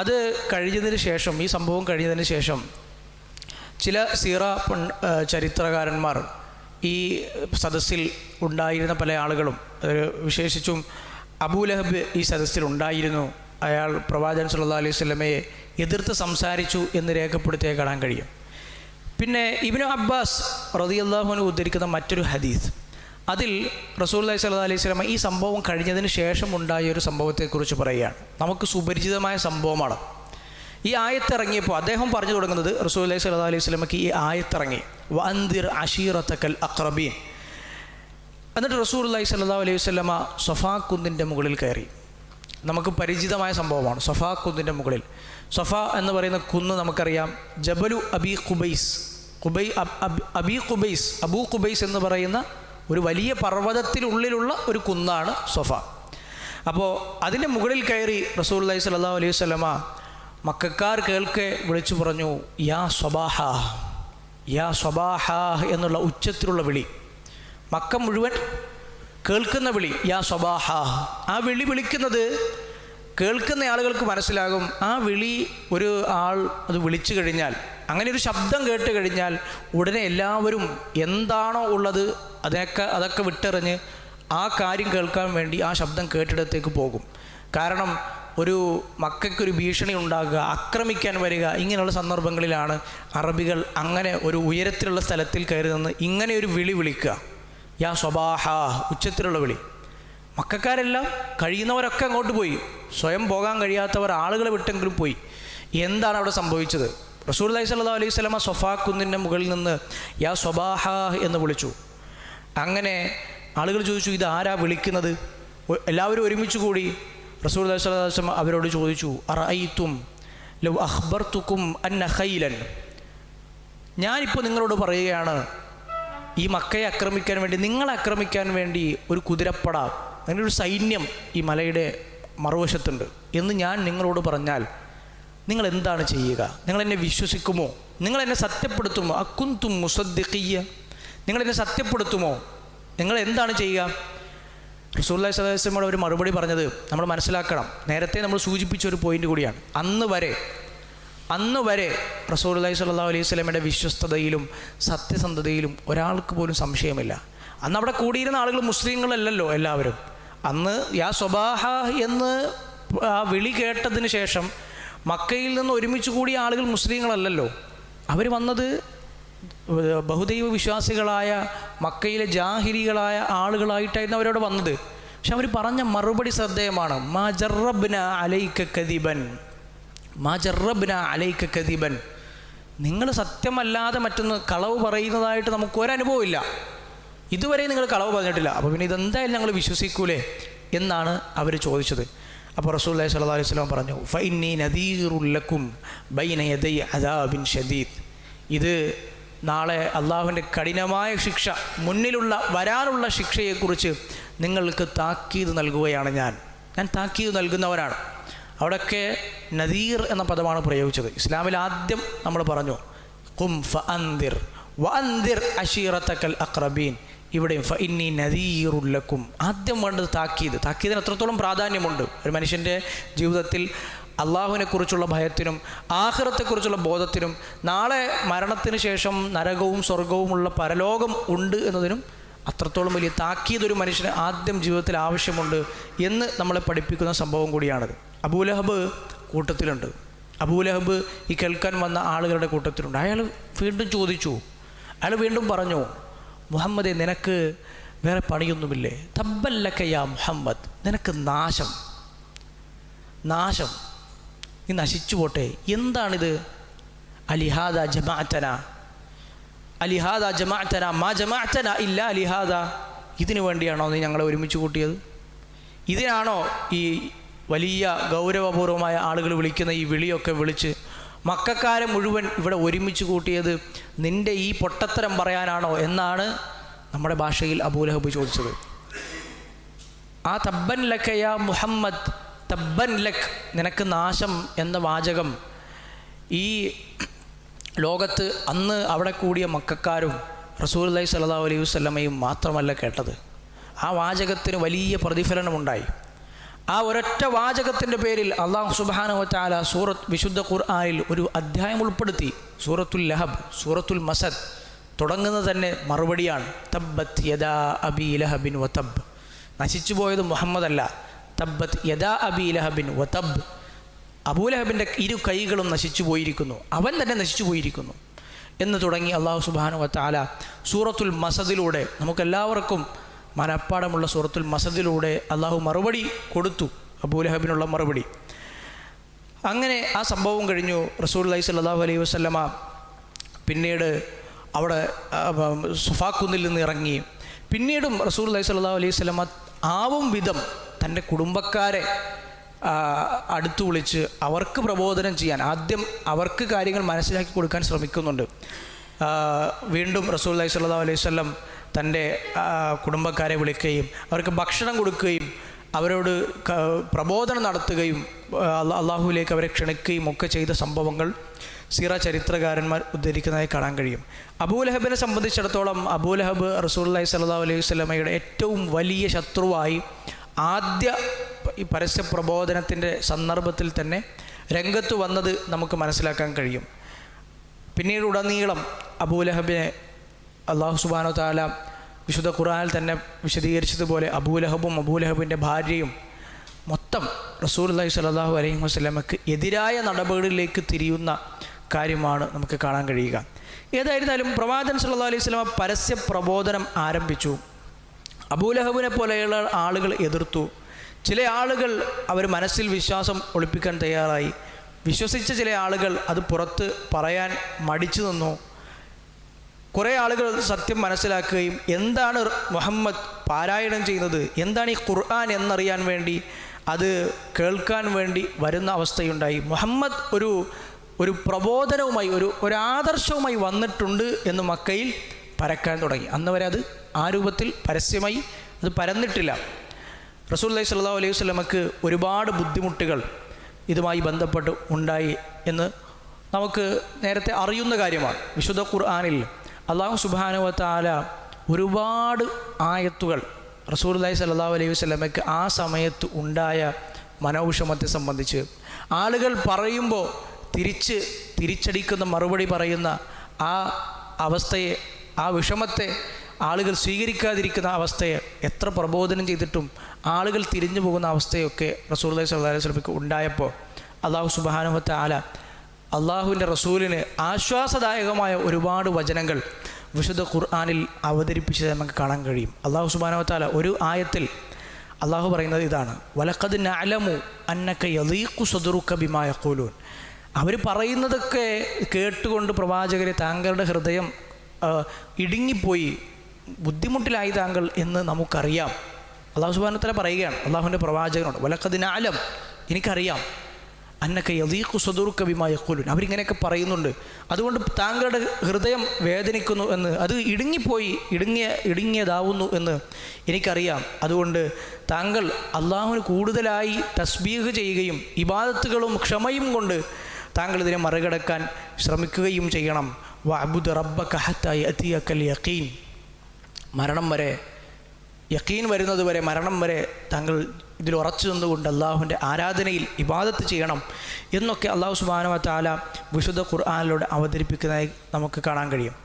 അത് കഴിഞ്ഞതിന് ശേഷം ഈ സംഭവം കഴിഞ്ഞതിന് ശേഷം ചില സീറ ചരിത്രകാരന്മാർ ഈ സദസ്സിൽ ഉണ്ടായിരുന്ന പല ആളുകളും വിശേഷിച്ചും അബൂലഹബ് ഈ സദസ്സിൽ ഉണ്ടായിരുന്നു. അയാൾ പ്രവാചകൻ സുല്ലാ അലൈഹി സ്വലമയെ എതിർത്ത് സംസാരിച്ചു എന്ന് രേഖപ്പെടുത്തിയേ കാണാൻ കഴിയും. പിന്നെ ഇബിനു അബ്ബാസ് റതിയല്ലാഹുവിന് ഉദ്ധരിക്കുന്ന മറ്റൊരു ഹദീസ്. അതിൽ റസൂല്ലി സല്ലല്ലാഹു അലൈഹി സ്വലമ ഈ സംഭവം കഴിഞ്ഞതിന് ശേഷം ഉണ്ടായ ഒരു സംഭവത്തെക്കുറിച്ച് പറയുകയാണ്. നമുക്ക് സുപരിചിതമായ സംഭവമാണ്. ഈ ആയത്തിറങ്ങിയപ്പോൾ അദ്ദേഹം പറഞ്ഞു തുടങ്ങുന്നത് റസൂല്ലി സല്ലല്ലാഹു അലൈഹി സ്വലമക്ക് ഈ ആയത്തിറങ്ങി. വന്തിർ അഷീറത്തക്കൽ അക്രബീൻ എന്നിട്ട് അള്ളഹി സല്ലാ അലൈഹി വസ്ലമ സൊഫാ കുന്നിന്റെ മുകളിൽ കയറി. നമുക്ക് പരിചിതമായ സംഭവമാണ് സൊഫാ കുന്നിന്റെ മുകളിൽ. സൊഫ എന്ന് പറയുന്ന കുന്ന് നമുക്കറിയാം. ജബലു അബി ഖുബൈസ്. ഖുബൈ അബ്- അബ്- അബി ഖുബൈസ് എന്ന് പറയുന്ന ഒരു വലിയ പർവതത്തിനുള്ളിലുള്ള ഒരു കുന്നാണ് സൊഫ. അപ്പോൾ അതിന്റെ മുകളിൽ കയറി റസൂൽ അലൈഹി സ്വല്ലാ അലൈഹി സ്വലമ മക്കാർ കേൾക്കെ വിളിച്ചു പറഞ്ഞു യാ സ്വബാഹ യാ സ്വബാഹ എന്നുള്ള ഉച്ചത്തിലുള്ള വിളി. മക്ക മുഴുവൻ കേൾക്കുന്ന വിളി യാ സ്വബാഹ ആ വിളി വിളിക്കുന്നത് കേൾക്കുന്ന ആളുകൾക്ക് മനസ്സിലാകും. ആ വിളി ഒരു ആൾ അത് വിളിച്ചു കഴിഞ്ഞാൽ അങ്ങനെ ഒരു ശബ്ദം കേട്ട് കഴിഞ്ഞാൽ ഉടനെ എല്ലാവരും എന്താണോ ഉള്ളത് അതിനൊക്കെ അതൊക്കെ വിട്ടെറിഞ്ഞ് ആ കാര്യം കേൾക്കാൻ വേണ്ടി ആ ശബ്ദം കേട്ടിടത്തേക്ക് പോകും. കാരണം ഒരു മക്കൾക്കൊരു ഭീഷണി ഉണ്ടാകുക ആക്രമിക്കാൻ വരിക ഇങ്ങനെയുള്ള സന്ദർഭങ്ങളിലാണ് അറബികൾ അങ്ങനെ ഒരു ഉയരത്തിലുള്ള സ്ഥലത്തിൽ കയറി നിന്ന് ഇങ്ങനെ ഒരു വിളി വിളിക്കുക. യാ സ്വബാഹ ഉച്ചത്തിലുള്ള വിളി. മക്കാരെല്ലാം കഴിയുന്നവരൊക്കെ അങ്ങോട്ട് പോയി. സ്വയം പോകാൻ കഴിയാത്തവർ ആളുകളെ വിട്ടെങ്കിലും പോയി. എന്താണ് അവിടെ സംഭവിച്ചത്? റസൂൽ അലൈഹി സ്വല്ലാ അലൈഹി സ്വലമ സൊഫാ കുന്നിന്റെ മുകളിൽ നിന്ന് യാ സ്വബാഹ എന്ന് വിളിച്ചു. അങ്ങനെ ആളുകൾ ചോദിച്ചു ഇത് ആരാ വിളിക്കുന്നത്? എല്ലാവരും ഒരുമിച്ച് കൂടി റസൂർ അലൈഹി സ്വലാ വസ്ലം അവരോട് ചോദിച്ചു അറൈത്തും ലവ് അഖ്ബർത്തുക്കും അന്ന ഖൈലൻ? ഞാനിപ്പോൾ നിങ്ങളോട് പറയുകയാണ് ഈ മക്കയെ ആക്രമിക്കാൻ വേണ്ടി നിങ്ങളെ ആക്രമിക്കാൻ വേണ്ടി ഒരു കുതിരപ്പട അങ്ങനെ ഒരു സൈന്യം ഈ മലയുടെ മറുവശത്തുണ്ട്. എന്ന് ഞാൻ നിങ്ങളോട് പറഞ്ഞാൽ നിങ്ങൾ എന്താണ് ചെയ്യുക? നിങ്ങൾ എന്നെ വിശ്വസിക്കുമോ? നിങ്ങൾ എന്നെ സത്യപ്പെടുത്തുമോ? അക്കുന്തും മുസദ്ദിഖിയ നിങ്ങൾ എന്നെ സത്യപ്പെടുത്തുമോ നിങ്ങൾ എന്താണ് ചെയ്യുക റസൂല്ലായി സദാസ്യമോട് ഒരു മറുപടി പറഞ്ഞത് നമ്മൾ മനസ്സിലാക്കണം. നേരത്തെ നമ്മൾ സൂചിപ്പിച്ച ഒരു പോയിന്റ് കൂടിയാണ്. അന്ന് വരെ അന്ന് വരെ റസൂലുള്ളാഹി സ്വല്ലല്ലാഹു അലൈഹി സ്വലമയുടെ വിശ്വസ്തതയിലും സത്യസന്ധതയിലും ഒരാൾക്ക് പോലും സംശയമില്ല. അന്ന് അവിടെ കൂടിയിരുന്ന ആളുകൾ മുസ്ലിങ്ങളല്ലല്ലോ എല്ലാവരും. അന്ന് യാ സ്വബാഹ എന്ന് ആ വിളി കേട്ടതിന് ശേഷം മക്കയിൽ നിന്ന് ഒരുമിച്ച് കൂടിയ ആളുകൾ മുസ്ലിങ്ങളല്ലല്ലോ. അവർ വന്നത് ബഹുദൈവ വിശ്വാസികളായ മക്കയിലെ ജാഹിരികളായ ആളുകളായിട്ടായിരുന്നു അവരോട് വന്നത്. പക്ഷെ അവർ പറഞ്ഞ മറുപടി ശ്രദ്ധേയമാണ്. മാ ജറബ്ന അലൈക്ക കദിബൻ. മാ ജറബ്ന അലൈക്ക കദിബൻ. നിങ്ങൾ സത്യമല്ലാതെ മറ്റൊന്ന് കളവ് പറയുന്നതായിട്ട് നമുക്ക് ഒരനുഭവമില്ല. ഇതുവരെ നിങ്ങൾ കളവ് പറഞ്ഞിട്ടില്ല. അപ്പോൾ പിന്നെ ഇതെന്തായാലും ഞങ്ങൾ വിശ്വസിക്കൂലേ എന്നാണ് അവർ ചോദിച്ചത്. അപ്പോൾ റസൂൽ സ്വല്ലല്ലാഹു അലൈഹി വസല്ലം പറഞ്ഞു ഫൈനി നദീറുല്ലക്കും ബൈന യദൈ അദാബിൻ ഷദീദ് ഇത് നാളെ അള്ളാഹുവിന്റെ കഠിനമായ ശിക്ഷ മുന്നിലുള്ള വരാനുള്ള ശിക്ഷയെക്കുറിച്ച് നിങ്ങൾക്ക് താക്കീത് നൽകുകയാണ് ഞാൻ. ഞാൻ താക്കീത് നൽകുന്നവനാണ്. അവിടെയൊക്കെ നദീർ എന്ന പദമാണ് പ്രയോഗിച്ചത്. ഇസ്ലാമിൽ ആദ്യം നമ്മൾ പറഞ്ഞു കും ഫ അന്തിർ വ അന്തിർ അഷീറത്തക്കൽ അക്രബീൻ ഇവിടെയും ഫ നദീറുള്ളക്കും ആദ്യം വേണ്ടത് താക്കീത്. താക്കീതിന് അത്രത്തോളം പ്രാധാന്യമുണ്ട്? ഒരു മനുഷ്യന്റെ ജീവിതത്തിൽ അള്ളാഹുവിനെക്കുറിച്ചുള്ള ഭയത്തിനും ആഹ്റത്തെക്കുറിച്ചുള്ള ബോധത്തിനും നാളെ മരണത്തിന് ശേഷം നരകവും സ്വർഗവുമുള്ള പരലോകം ഉണ്ട് എന്നതിനും അത്രത്തോളം വലിയ താക്കീത് ഒരു മനുഷ്യന് ആദ്യം ജീവിതത്തിൽ ആവശ്യമുണ്ട് എന്ന് നമ്മളെ പഠിപ്പിക്കുന്ന സംഭവം കൂടിയാണത്. അബൂലഹബ് കൂട്ടത്തിലുണ്ട്. അബൂലഹബ് ഈ കേൾക്കാൻ വന്ന ആളുകളുടെ കൂട്ടത്തിലുണ്ട്. അയാൾ വീണ്ടും ചോദിച്ചു. അയാൾ വീണ്ടും പറഞ്ഞു മുഹമ്മദെ നിനക്ക് വേറെ പണിയൊന്നുമില്ലേ? തബ്ബല്ലക്കയ്യ മുഹമ്മദ് നിനക്ക് നാശം. നാശം. നീ നശിച്ചു പോട്ടെ. എന്താണിത്? അലിഹാദ ജമാഅത്തന. അലിഹാദ ജമാഅത്തന മാ ജമാഅത്തന ഇല്ല അലിഹാദ. ഇതിനു വേണ്ടിയാണോ നീ ഞങ്ങളെ ഒരുമിച്ച് കൂട്ടിയത്? ഇതിനാണോ ഈ വലിയ ഗൗരവപൂർവമായ ആളുകൾ വിളിക്കുന്ന ഈ വിളിയൊക്കെ വിളിച്ച് മക്കാരെ മുഴുവൻ ഇവിടെ ഒരുമിച്ച് കൂട്ടിയത് നിന്റെ ഈ പൊട്ടത്തരം പറയാനാണോ എന്നാണ് നമ്മുടെ ഭാഷയിൽ അബൂലഹബ് ചോദിച്ചത്. ആ തബ്ബൻ ലക്കയ മുഹമ്മദ് തബ്ബൻ ലക് നിനക്ക് നാശം എന്ന വാചകം ഈ ലോകത്ത് അന്ന് അവിടെ കൂടിയ മക്കാരും റസൂൽ അലൈഹി സല്ലാ അലൈഹി വസല്ലമയും മാത്രമല്ല കേട്ടത്. ആ വാചകത്തിന് വലിയ പ്രതിഫലനമുണ്ടായി. ആ ഒരൊറ്റ വാചകത്തിന്റെ പേരിൽ അള്ളാഹു സുബാനു താല സൂറത്ത് വിശുദ്ധ ഖുർആനിൽ ഒരു അധ്യായം ഉൾപ്പെടുത്തി. സൂറത്തുൽ ലഹബ് സൂറത്തുൽ മസദ് തുടങ്ങുന്നത് തന്നെ മറുപടിയാണ്. തബ്ബത്ത് യദാ അബി ലഹബിൻ വതബ് നശിച്ചു പോയത് മുഹമ്മദ് അല്ല തബ്ബത്ത് യദാ അബി ലഹബിൻ വതബ് അബൂലഹബിന്റെ ഇരു കൈകളും നശിച്ചു പോയിരിക്കുന്നു. അവൻ തന്നെ നശിച്ചു പോയിരിക്കുന്നു. എന്ന് തുടങ്ങി അള്ളാഹു സുബാനു വത്താല സൂറത്തുൽ മസദിലൂടെ നമുക്കെല്ലാവർക്കും മനപ്പാടമുള്ള സൂറത്തുൽ മസദിലൂടെ അള്ളാഹു മറുപടി കൊടുത്തു അബൂലഹബിനുള്ള മറുപടി. അങ്ങനെ ആ സംഭവം കഴിഞ്ഞു. റസൂൽ അലൈഹി സ്വല്ലല്ലാഹു അലൈഹി വസല്ലമ പിന്നീട് അവിടെ സുഫാക്കുന്നിൽ നിന്ന് ഇറങ്ങി. പിന്നീടും റസൂൽ അലൈഹി സ്വല്ലല്ലാഹു അലൈഹി വസല്ലമ ആവും വിധം തന്റെ കുടുംബക്കാരെ അടുത്തു വിളിച്ച് അവർക്ക് പ്രബോധനം ചെയ്യാൻ ആദ്യം അവർക്ക് കാര്യങ്ങൾ മനസ്സിലാക്കി കൊടുക്കാൻ ശ്രമിക്കുന്നുണ്ട്. വീണ്ടും റസൂൽ അലൈഹി സ്വല്ലല്ലാഹു അലൈഹി വസല്ലം തന്റെ കുടുംബക്കാരെ വിളിക്കുകയും അവർക്ക് ഭക്ഷണം കൊടുക്കുകയും അവരോട് പ്രബോധനം നടത്തുകയും അള്ളാഹുവിലേക്ക് അവരെ ക്ഷണിക്കുകയും ഒക്കെ ചെയ്ത സംഭവങ്ങൾ സീറ ചരിത്രകാരന്മാർ ഉദ്ധരിക്കുന്നതായി കാണാൻ കഴിയും. അബൂലഹബിനെ സംബന്ധിച്ചിടത്തോളം അബൂലഹബ് റസൂല്ലി സല്ലാ അലൈഹി വസ്ലമയുടെ ഏറ്റവും വലിയ ശത്രുവായി ആദ്യ ഈ പരസ്യ പ്രബോധനത്തിന്റെ സന്ദർഭത്തിൽ തന്നെ രംഗത്ത് വന്നത് നമുക്ക് മനസ്സിലാക്കാൻ കഴിയും. പിന്നീട് ഉടനീളം അബൂലഹബിനെ അള്ളാഹു സുബാനോ താല വിശുദ്ധ ഖുറാനിൽ തന്നെ വിശദീകരിച്ചതുപോലെ അബൂലഹബും അബൂലഹബിന്റെ ഭാര്യയും മൊത്തം റസൂൽ അള്ളഹി സ്വല്ലല്ലാഹു അലൈഹി വസ്ലമക്ക് എതിരായ നടപടികളിലേക്ക് തിരിയുന്ന കാര്യമാണ് നമുക്ക് കാണാൻ കഴിയുക. ഏതായിരുന്നാലും പ്രവാചൻ സല്ലാ അലൈഹി വസല്ലമ പരസ്യ പ്രബോധനം ആരംഭിച്ചു. അബൂലഹബിനെ പോലെയുള്ള ആളുകൾ എതിർത്തു. ചില ആളുകൾ അവർ മനസ്സിൽ വിശ്വാസം ഒളിപ്പിക്കാൻ തയ്യാറായി. വിശ്വസിച്ച ചില ആളുകൾ അത് പുറത്ത് പറയാൻ മടിച്ചു നിന്നു. കുറേ ആളുകൾ സത്യം മനസ്സിലാക്കുകയും എന്താണ് മുഹമ്മദ് പാരായണം ചെയ്യുന്നത്? എന്താണ് ഈ ഖുർആൻ എന്നറിയാൻ വേണ്ടി അത് കേൾക്കാൻ വേണ്ടി വരുന്ന അവസ്ഥയുണ്ടായി. മുഹമ്മദ് ഒരു ഒരു പ്രബോധനവുമായി ഒരു ഒരു ആദർശവുമായി വന്നിട്ടുണ്ട് എന്ന് മക്കയിൽ പരക്കാൻ തുടങ്ങി. അന്ന് വരെ അത് ആ രൂപത്തിൽ പരസ്യമായി അത് പരന്നിട്ടില്ല. റസൂൽ അലൈഹി സ്വല്ലാ അലൈഹി വസല്ലമക്ക് ഒരുപാട് ബുദ്ധിമുട്ടുകൾ ഇതുമായി ബന്ധപ്പെട്ട് ഉണ്ടായി എന്ന് നമുക്ക് നേരത്തെ അറിയുന്ന കാര്യമാണ്. വിശുദ്ധ ഖുർആനിൽ അള്ളാഹു സുബാനുവ താല ഒരുപാട് ആയത്തുകൾ റസൂർലായി സ്വല്ലല്ലാഹു അലൈഹി വസ്ലമയ്ക്ക് ആ സമയത്ത് ഉണ്ടായ മനോവിഷമത്തെ സംബന്ധിച്ച്. ആളുകൾ പറയുമ്പോൾ തിരിച്ച് തിരിച്ചടിക്കുന്ന മറുപടി പറയുന്ന ആ അവസ്ഥയെ ആ വിഷമത്തെ ആളുകൾ സ്വീകരിക്കാതിരിക്കുന്ന അവസ്ഥയെ എത്ര പ്രബോധനം ചെയ്തിട്ടും ആളുകൾ തിരിഞ്ഞു പോകുന്ന അവസ്ഥയൊക്കെ അലൈഹി സ്വല്ലല്ലാഹു അലൈഹി വസ്ലമയ്ക്ക് ഉണ്ടായപ്പോൾ അള്ളാഹു സുബാനുവത്ത ആല അള്ളാഹുവിന്റെ റസൂലിന് ആശ്വാസദായകമായ ഒരുപാട് വചനങ്ങൾ വിശുദ്ധ ഖുർആാനിൽ അവതരിപ്പിച്ചത് നമുക്ക് കാണാൻ കഴിയും. അള്ളാഹു സുബാനവത്താല ഒരു ആയത്തിൽ അള്ളാഹു പറയുന്നത് ഇതാണ്. വലക്കത് നഅലമു അന്നക്ക യലീഖു സദുറുക്ക ബിമായ കോലൂൻ അവർ പറയുന്നതൊക്കെ കേട്ടുകൊണ്ട് പ്രവാചകരെ താങ്കളുടെ ഹൃദയം ഇടുങ്ങിപ്പോയി. ബുദ്ധിമുട്ടിലായി താങ്കൾ എന്ന് നമുക്കറിയാം. അള്ളാഹു സുബാനത്തല പറയുകയാണ്. അള്ളാഹുവിന്റെ പ്രവാചകനോട് വലക്കതിനാലം എനിക്കറിയാം. അന്നൊക്കെ യദീഖു സദുറുക്ക ബിമാ യഖൂലുൻ. അവരിങ്ങനെയൊക്കെ പറയുന്നുണ്ട്. അതുകൊണ്ട് താങ്കളുടെ ഹൃദയം വേദനിക്കുന്നു എന്ന് അത് ഇടുങ്ങിപ്പോയി ഇടുങ്ങിയ ഇടുങ്ങിയതാവുന്നു എന്ന് എനിക്കറിയാം. അതുകൊണ്ട് താങ്കൾ അള്ളാഹുവിന് കൂടുതലായി തസ്ബീഹ് ചെയ്യുകയും ഇബാദത്തുകളും ക്ഷമയും കൊണ്ട് താങ്കൾ ഇതിനെ മറികടക്കാൻ ശ്രമിക്കുകയും ചെയ്യണം. വഅബുദ് റബ്ബ കഹത്തായി അതിയക്കൽ യക്കീൻ മരണം വരെ യക്കീൻ വരുന്നത് വരെ മരണം വരെ താങ്കൾ ഇതിൽ ഉറച്ചു നിന്നുകൊണ്ട് അള്ളാഹുവിന്റെ ആരാധനയിൽ ഇബാദത്ത് ചെയ്യണം എന്നൊക്കെ അള്ളാഹു സുബാനുവ താല വിശുദ്ധ ഖുർആാനിലൂടെ അവതരിപ്പിക്കുന്നതായി നമുക്ക് കാണാൻ കഴിയും.